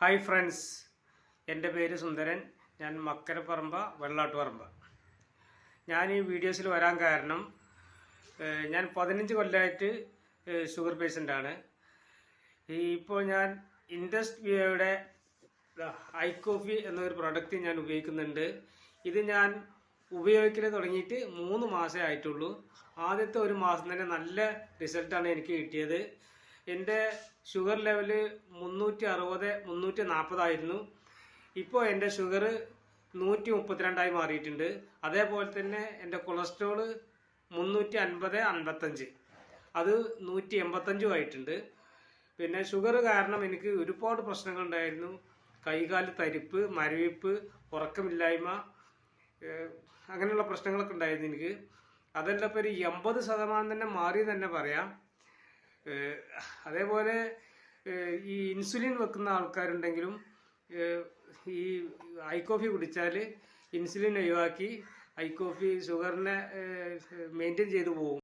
Hi friends എന്റെ പേര് സുന്ദരൻ. ഞാൻ മക്കരപ്പറമ്പ വെള്ളാട്ടുപറമ്പ. ഞാൻ ഈ വീഡിയോസിൽ വരാൻ കാരണം ഞാൻ പതിനഞ്ച് കൊല്ലമായിട്ട് ഷുഗർ പേഷ്യന്റ് ആണ്. ഇപ്പോൾ ഞാൻ ഇൻഡസ്റ്റ് വിയയുടെ ഐ കോഫി എന്നൊരു പ്രൊഡക്റ്റ് ഞാൻ ഉപയോഗിക്കുന്നുണ്ട്. ഇത് ഞാൻ ഉപയോഗിക്കൽ തുടങ്ങിയിട്ട് മൂന്ന് മാസമേ ആയിട്ടുള്ളൂ. ആദ്യത്തെ ഒരു മാസം തന്നെ നല്ല റിസൾട്ടാണ് എനിക്ക് കിട്ടിയത്. എന്റെ ഷുഗർ ലെവൽ മുന്നൂറ്റി അറുപത് മുന്നൂറ്റി നാൽപ്പതായിരുന്നു ഇപ്പോൾ എന്റെ ഷുഗർ നൂറ്റി മുപ്പത്തിരണ്ടായി മാറിയിട്ടുണ്ട്. അതേപോലെ തന്നെ എന്റെ കൊളസ്ട്രോൾ മുന്നൂറ്റി അൻപത് അൻപത്തഞ്ച്. അത് നൂറ്റി എൺപത്തഞ്ചും ആയിട്ടുണ്ട്. പിന്നെ ഷുഗർ കാരണം എനിക്ക് ഒരുപാട് പ്രശ്നങ്ങൾ ഉണ്ടായിരുന്നു. കൈകാൽ തരിപ്പ് മരവിപ്പ് ഉറക്കമില്ലായ്മ അങ്ങനെയുള്ള പ്രശ്നങ്ങളൊക്കെ ഉണ്ടായിരുന്നു എനിക്ക്. അതെല്ലാം ഇപ്പോൾ ഒരു എൺപത് ശതമാനം തന്നെ മാറി തന്നെ പറയാം. അതേപോലെ ഈ ഇൻസുലിൻ വെക്കുന്ന ആൾക്കാരുണ്ടെങ്കിലും ഈ ഐ കോഫി കുടിച്ചാൽ ഇൻസുലിൻ ഒഴിവാക്കി ഐ കോഫി ഷുഗറിനെ മെയിന്റെയിൻ ചെയ്തു പോകും.